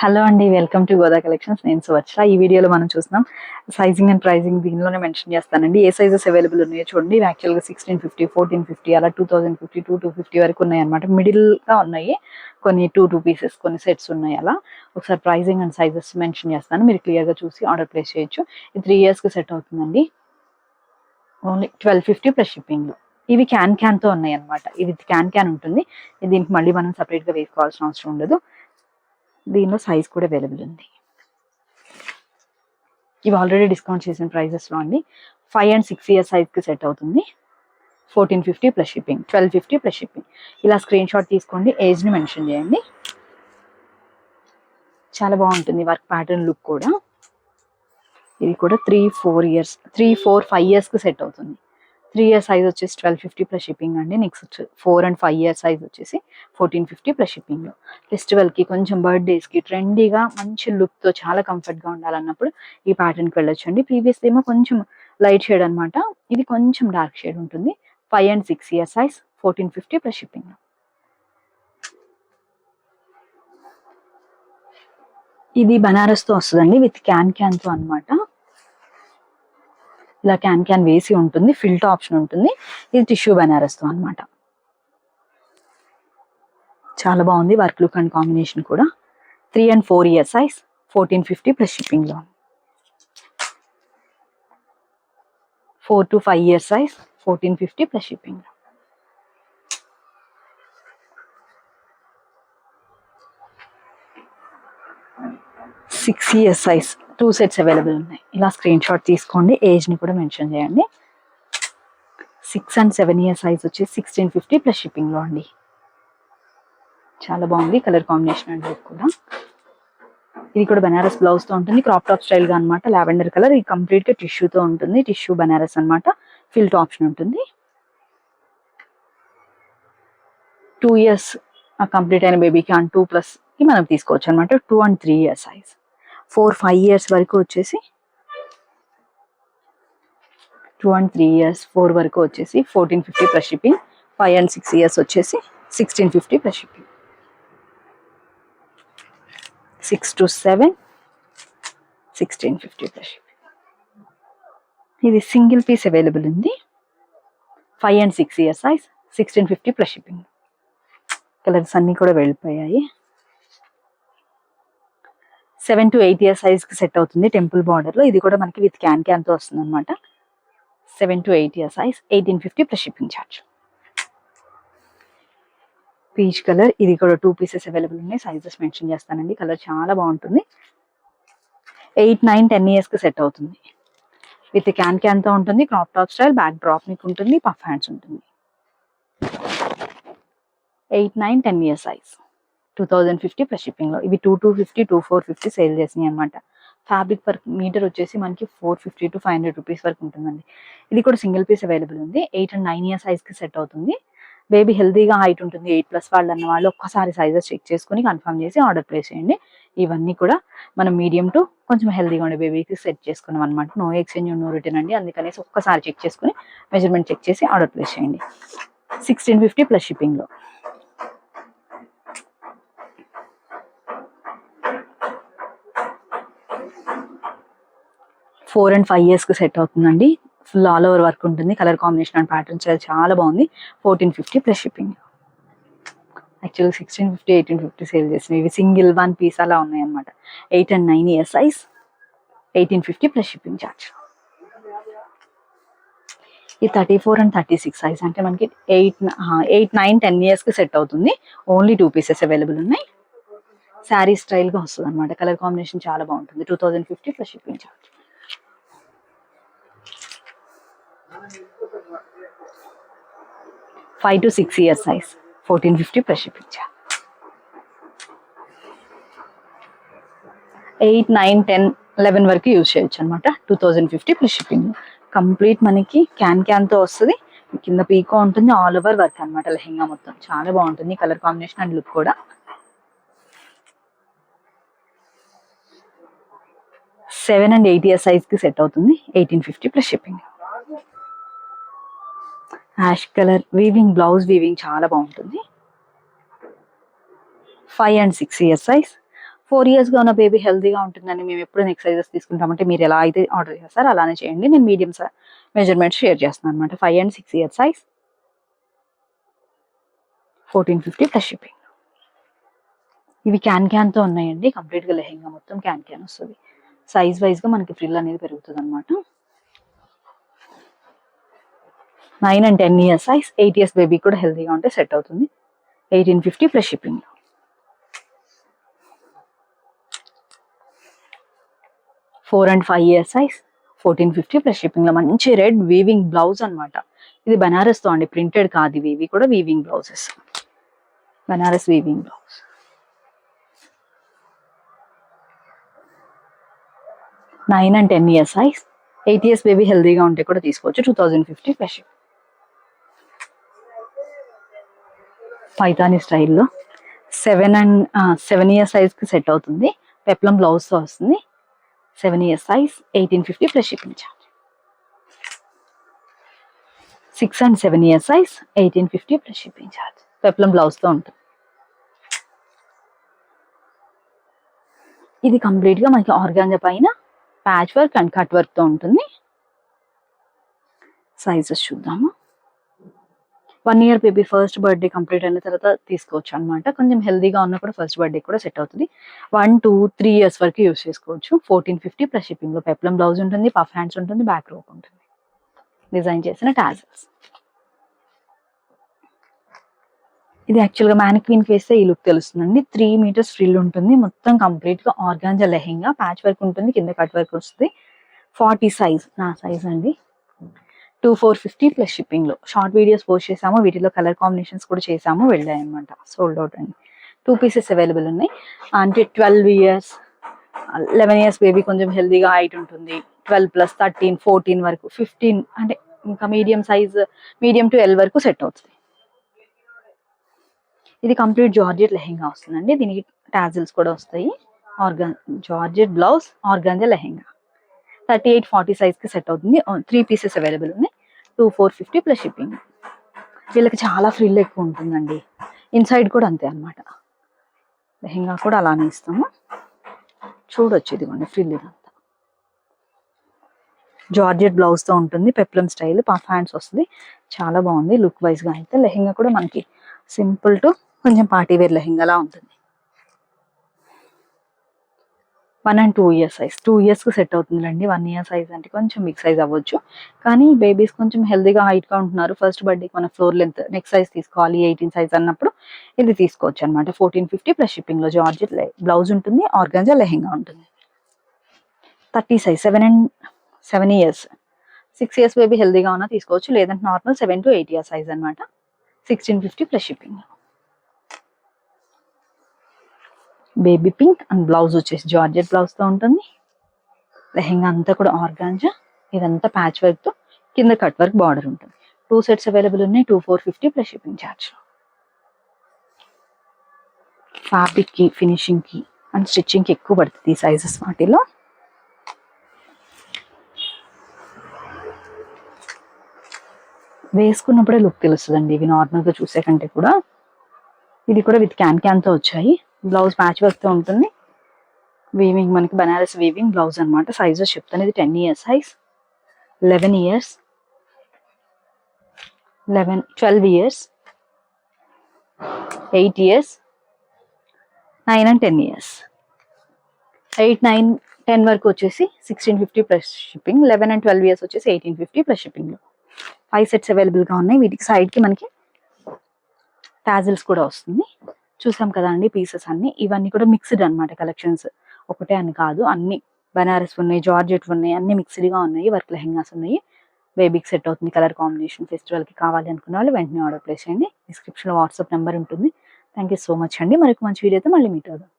Hello అండి welcome to Goda collections. నేను సువత్స ఈ వీడియోలో మనం చూస్తున్నాం సైజింగ్ అండ్ ప్రైజింగ్ దీనిలోనే మెన్షన్ చేస్తానండి. ఏ సైజెస్ అవైలబుల్ ఉన్నాయో చూడండి. ఇవి యాక్చువల్గా సిక్స్టీన్ ఫిఫ్టీ ఫోర్టీన్ ఫిఫ్టీ అలా two thousand fifty two two fifty వరకు ఉన్నాయి అనమాట మిడిల్గా ఉన్నాయి. కొన్ని టూ టూ పీసెస్ కొన్ని సెట్స్ ఉన్నాయి అలా. ఒకసారి ప్రైజింగ్ అండ్ సైజెస్ మెన్షన్ చేస్తాను. మీరు క్లియర్గా చూసి ఆర్డర్ ప్లేస్ చేయొచ్చు. ఇది త్రీ ఇయర్స్కి సెట్ అవుతుందండి. Only twelve fifty plus shipping ఇవి క్యాన్ క్యాన్తో ఉన్నాయి అనమాట ఇది క్యాన్ క్యాన్ ఉంటుంది. దీనికి మళ్ళీ మనం సపరేట్గా వేసుకోవాల్సిన అవసరం ఉండదు. దీనిలో సైజ్ కూడా అవైలబుల్ ఉంది. ఇవి ఆల్రెడీ డిస్కౌంట్ చేసిన ప్రైజెస్లో అండి. ఫైవ్ అండ్ సిక్స్ ఇయర్ సైజ్కి సెట్ అవుతుంది. Fourteen fifty plus shipping twelve fifty plus shipping ఇలా స్క్రీన్ షాట్ తీసుకోండి ఏజ్ని మెన్షన్ చేయండి. చాలా బాగుంటుంది వర్క్ ప్యాటర్న్ లుక్ కూడా. ఇది కూడా three four years three four five ఇయర్స్కి సెట్ అవుతుంది. త్రీ ఇయర్ సైజ్ వచ్చేసి ట్వెల్వ్ ఫిఫ్టీ ప్లస్ షిప్పింగ్ అండి. Next four and five year size వచ్చేసి ఫోర్టీన్ ఫిఫ్టీ ప్లస్ షిప్పింగ్ ఫెస్టివల్కి కొంచెం బర్త్డేస్కి ట్రెండీగా మంచి లుక్తో చాలా కంఫర్ట్గా ఉండాలన్నప్పుడు ఈ ప్యాటర్న్కి వెళ్ళొచ్చు అండి. ప్రీవియస్ ఏమో కొంచెం లైట్ షేడ్ అన్నమాట. ఇది కొంచెం డార్క్ షేడ్ ఉంటుంది. Five and six year size fourteen fifty plus shipping ఇది బనారస్తో వస్తుందండి. విత్ క్యాన్ క్యాన్తో అన్నమాట. ఇలా క్యాన్ క్యాన్ వేసి ఉంటుంది ఫిల్ట్ ఆప్షన్ ఉంటుంది. ఇది టిష్యూ బనారస్తో అన్నమాట. చాలా బాగుంది వర్క్ లుక్ అండ్ కాంబినేషన్ కూడా. Three and four year size fourteen fifty plus షిప్పింగ్లో four to five year size fourteen fifty plus shipping six year size two sets available ఉన్నాయి. ఇలా స్క్రీన్ షాట్ తీసుకోండి. ఏజ్ని కూడా మెన్షన్ చేయండి. Six and seven year size వచ్చి sixteen fifty plus షిప్పింగ్లో అండి. చాలా బాగుంది కలర్ కాంబినేషన్ అండి కూడా. ఇది కూడా బనారస్ బ్లౌజ్తో ఉంటుంది. క్రాప్ టాప్ స్టైల్గా అనమాట లావెండర్ కలర్ ఇది కంప్లీట్గా టిష్యూతో ఉంటుంది. టిష్యూ బనారస్ అన్నమాట. ఫిల్ట్ ఆప్షన్ ఉంటుంది. టూ ఇయర్స్ కంప్లీట్ అయిన బేబీకి అండ్ టూ ప్లస్కి మనం తీసుకోవచ్చు అనమాట two and three years size four five years వరకు వచ్చేసి two and three years four వరకు వచ్చేసి fourteen fifty plus shipping five and six years వచ్చేసి sixteen fifty plus shipping. Six to seven sixteen fifty plus shipping. ఇది single piece available ఉంది. Five and six years size sixteen fifty plus shipping. Colours అన్నీ కూడా వెళ్ళిపోయాయి. Seven to eight year సైజ్కి set అవుతుంది temple బార్డర్లో. ఇది కూడా మనకి విత్ క్యాన్ క్యాన్తో వస్తుంది అనమాట seven to eight year size eighteen fifty plus shipping charge. Peach colour ఇది కూడా టూ పీసెస్ అవైలబుల్ ఉన్నాయి. సైజెస్ మెన్షన్ చేస్తానండి. కలర్ చాలా బాగుంటుంది. ఎయిట్ నైన్ టెన్ ఇయర్స్కి సెట్ అవుతుంది. విత్ క్యాన్ క్యాన్తో ఉంటుంది. Crop top style back drop మీకు ఉంటుంది పఫ్ హ్యాండ్స్ ఉంటుంది. Eight nine ten years size two thousand fifty plus షిప్పింగ్లో ఇవి two two fifty two four fifty sale చేసినాయి అనమాట ఫ్యాబ్రిక్ పర్ మీటర్ వచ్చేసి మనకి four fifty to five hundred rupees వరకు ఉంటుందండి. ఇది కూడా సింగిల్ పీస్ అవైలబుల్ ఉంది. ఎయిట్ అండ్ నైన్ ఇయర్ సైజ్కి సెట్ అవుతుంది. బేబీ హెల్దీగా హైట్ ఉంటుంది. ఎయిట్ ప్లస్ వాళ్ళు అన్న వాళ్ళు ఒక్కసారి సైజెస్ చెక్ చేసుకుని కన్ఫర్మ్ చేసి ఆర్డర్ ప్లేస్ చేయండి. ఇవన్నీ కూడా మనం మీడియం టు కొంచెం హెల్దీగా ఉండే బేబీకి సెట్ చేసుకున్నాం అనమాట నో ఎక్స్చేంజ్ నో రిటర్న్ అండి. అందుకనేసి ఒక్కసారి చెక్ చేసుకుని మెజర్మెంట్ చెక్ చేసి ఆర్డర్ ప్లేస్ చేయండి. సిక్స్టీన్ ఫిఫ్టీ ప్లస్ షిప్పింగ్లో ఫోర్ అండ్ ఫైవ్ ఇయర్స్కి సెట్ అవుతుందండి. ఫుల్ ఆల్ ఓవర్ వర్క్ ఉంటుంది. కలర్ కాంబినేషన్ అండ్ ప్యాటర్న్స్ చాలా బాగుంది. ఫోర్టీన్ ఫిఫ్టీ ప్లస్ షిప్పింగ్ యాక్చువల్గా sixteen fifty eighteen fifty sale చేసినవి ఇవి సింగిల్ వన్ పీస్ అలా ఉన్నాయి అనమాట eight and nine years size eighteen fifty plus shipping charge ఈ thirty four and thirty six size అంటే మనకి ఎయిట్ ఎయిట్ నైన్ టెన్ ఇయర్స్కి సెట్ అవుతుంది. ఓన్లీ టూ పీసెస్ అవైలబుల్ ఉన్నాయి. శారీ స్టైల్గా వస్తుంది అనమాట కలర్ కాంబినేషన్ చాలా బాగుంటుంది. Two thousand fifty plus shipping charge five to six years size fourteen fifty plus shipping eight nine ten eleven వరకు యూజ్ చేయొచ్చు అనమాట two thousand fifty plus shipping complete మనకి క్యాన్ క్యాన్తో వస్తుంది. కింద పీకో ఉంటుంది ఆల్ ఓవర్ వర్క్ అనమాట లెహెంగా మొత్తం. చాలా బాగుంటుంది కలర్ కాంబినేషన్ అండ్ లుక్ కూడా. సెవెన్ అండ్ ఎయిట్ ఇయర్ సైజ్కి సెట్ అవుతుంది. Eighteen fifty plus shipping ash colour weaving blouse weaving చాలా బాగుంటుంది. Five and six years size four ఇయర్స్గా ఉన్న బేబీ హెల్తీగా ఉంటుందని మేము ఎప్పుడు నెక్స్ట్ సైజెస్ తీసుకుంటామంటే మీరు ఎలా అయితే ఆర్డర్ చేస్తారో అలానే చేయండి. నేను మీడియం మెజర్మెంట్స్ షేర్ చేస్తున్నాను అనమాట five and six years size fourteen fifty plus shipping ఇవి క్యాన్ క్యాన్తో ఉన్నాయండి. కంప్లీట్గా లెహెంగా మొత్తం క్యాన్ క్యాన్ వస్తుంది. సైజ్ వైజ్గా మనకి ఫ్రిల్ అనేది పెరుగుతుంది అనమాట nine and ten years size eight years baby కూడా హెల్తీగా ఉంటే సెట్ అవుతుంది. Eighteen fifty plus shipping. Four and five years size fourteen fifty plus షిప్పింగ్లో మంచి రెడ్ వీవింగ్ బ్లౌజ్ అన్నమాట. ఇది బనారస్తో అండి ప్రింటెడ్ కాదు ఇవి ఇవి కూడా weaving blouses. Banaras weaving blouse. Nine and ten years size eight years baby హెల్దీగా ఉంటే కూడా తీసుకోవచ్చు two thousand fifty plus Paithani స్టైల్లో. సెవెన్ అండ్ సెవెన్ ఇయర్ సైజ్కి సెట్ అవుతుంది. పెప్లం బ్లౌజ్తో వస్తుంది. Seven year size eighteen fifty plus shipping charge. Six and seven year size eighteen fifty plus shipping charge. Peplum బ్లౌజ్తో ఉంటుంది. ఇది కంప్లీట్గా మనకి ఆర్గాంజా పైన ప్యాచ్ వర్క్ అండ్ కట్ వర్క్తో ఉంటుంది. సైజెస్ చూద్దాము. One year baby first birthday complete అయిన తర్వాత తీసుకోవచ్చు అనమాట కొంచెం హెల్దీగా ఉన్న కూడా ఫస్ట్ బర్త్డే కూడా సెట్ అవుతుంది. వన్ టూ త్రీ ఇయర్స్ వరకు యూస్ చేసుకోవచ్చు. ఫోర్టీన్ ఫిఫ్టీ ప్లస్ షిప్పింగ్లో పెప్లం బ్లౌజ్ ఉంటుంది పఫ్ హ్యాండ్స్ ఉంటుంది బ్యాక్ రోప్ ఉంటుంది. డిజైన్ చేసిన టాజల్స్. ఇది యాక్చువల్గా మ్యానిక్వీన్ వేస్తే ఈ లుక్ తెలుస్తుందండి. త్రీ మీటర్స్ ఫ్రిల్ ఉంటుంది. మొత్తం కంప్లీట్గా ఆర్గాంజా లెహెంగా. ప్యాచ్ వర్క్ ఉంటుంది కింద కట్ వర్క్ వస్తుంది. ఫార్టీ సైజ్ నా సైజ్ అండి. టూ ఫోర్ ఫిఫ్టీ ప్లస్ షిప్పింగ్లో. షార్ట్ వీడియోస్ పోస్ట్ చేసాము వీటిలో కలర్ కాంబినేషన్స్ కూడా చేసాము వెళ్ళాయి అనమాట సోల్డ్ అవుట్ అండి. టూ పీసెస్ అవైలబుల్ ఉన్నాయి. అంటే twelve years eleven years baby కొంచెం హెల్దీగా హైట్ ఉంటుంది. ట్వెల్వ్ ప్లస్ థర్టీన్ ఫోర్టీన్ వరకు ఫిఫ్టీన్ అంటే ఇంకా medium size medium to L వరకు సెట్ అవుతుంది ఇది కంప్లీట్ జార్జెట్ లెహెంగా వస్తుందండి. దీనికి టాజిల్స్ కూడా వస్తాయి. Organ georgette blouse organza lehenga. Thirty eight forty సైజ్కి set అవుతుంది. త్రీ పీసెస్ అవైలబుల్ ఉన్నాయి. Two four fifty plus shipping వీళ్ళకి చాలా ఫ్రిల్ ఎక్కువ ఉంటుందండి. ఇన్సైడ్ కూడా అంతే అనమాట లెహెంగా కూడా అలానే ఇస్తాము. చూడొచ్చు ఇదిగోండి ఫ్రిల్ ఇదంతా. జార్జెట్ బ్లౌజ్తో ఉంటుంది పెప్లం స్టైల్ పఫ్ హ్యాండ్స్ వస్తుంది. చాలా బాగుంది. లుక్ వైజ్గా అయితే లెహెంగా కూడా మనకి సింపుల్ టు కొంచెం పార్టీ వేర్ లెహెంగాలా ఉంటుంది. One and two years size. Two ఇయర్స్కి సెట్ అవుతుందండి వన్ ఇయర్ సైజ్ అంటే కొంచెం బిగ్ సైజ్ అవ్వచ్చు. కానీ బేబీస్ కొంచెం హెల్దీగా హైట్గా ఉంటున్నారు. ఫస్ట్ బర్త్డేకి మన ఫ్లోర్ లెంత్ నెక్స్ట్ సైజ్ తీసుకోవాలి. ఎయిటీన్ సైజ్ అన్నప్పుడు ఇది తీసుకోవచ్చు అనమాట ఫోర్టీన్ ఫిఫ్టీ ప్లస్ షిప్పింగ్లో జార్జెట్ బ్లౌజ్ ఉంటుంది. ఆర్గాంజా లెహెంగా ఉంటుంది. Thirty size. Seven and seven years. Six years baby హెల్దీగా ఉన్నా తీసుకోవచ్చు. లేదంటే normal seven to eight year size అనమాట sixteen fifty plus shipping. Baby pink and blouse వచ్చేసి జార్జెట్ బ్లౌజ్తో ఉంటుంది. లెహెంగా అంతా కూడా ఆర్గాంజా ఇదంతా ప్యాచ్ వర్క్తో కింద కట్ వర్క్ బార్డర్ ఉంటుంది. టూ సెట్స్ అవైలబుల్ ఉన్నాయి. Two four fifty plus shipping charge. ఫ్యాబ్రిక్కి ఫినిషింగ్కి అండ్ స్టిచ్చింగ్కి ఎక్కువ పడుతుంది ఈ సైజెస్ వాటిలో. వేసుకున్నప్పుడే లుక్ తెలుస్తుందండి. ఇవి నార్మల్గా చూసే కంటే కూడా. ఇది కూడా విత్ క్యాన్ క్యాన్తో వచ్చాయి. బ్లౌజ్ మ్యాచ్ వర్క్తో ఉంటుంది. వీవింగ్ మనకి బనారస్ వీవింగ్ బ్లౌజ్ అనమాట సైజు చెప్తాను ఇది ten years size eleven years eleven twelve years eight years nine and ten years eight nine ten వరకు వచ్చేసి sixteen fifty plus shipping eleven and twelve years వచ్చేసి eighteen fifty plus షిప్పింగ్లో five sets అవైలబుల్గా ఉన్నాయి. వీటికి సైడ్కి మనకి టాజిల్స్ కూడా వస్తుంది. చూసాం కదా అండి పీసెస్ అన్ని. ఇవన్నీ కూడా మిక్స్డ్ అన్నమాట కలెక్షన్స్ ఒకటే అని కాదు అన్ని. బనారస్ ఉన్నాయి జార్జెట్ ఉన్నాయి అన్ని మిక్స్డ్గా ఉన్నాయి వర్క్ లెహెంగాస్ ఉన్నాయి. బేబీకి సెట్ అవుతుంది కలర్ కాంబినేషన్ ఫెస్టివల్కి కావాలి అనుకున్న వాళ్ళు వెంటనే ఆర్డర్ ప్లేస్ చేయండి. డిస్క్రిప్షన్లో వాట్సాప్ నెంబర్ ఉంటుంది. థ్యాంక్ యూ సో మచ్ అండి. మరొక మంచి వీడియోతో మళ్ళీ మీట్ అవుదాం.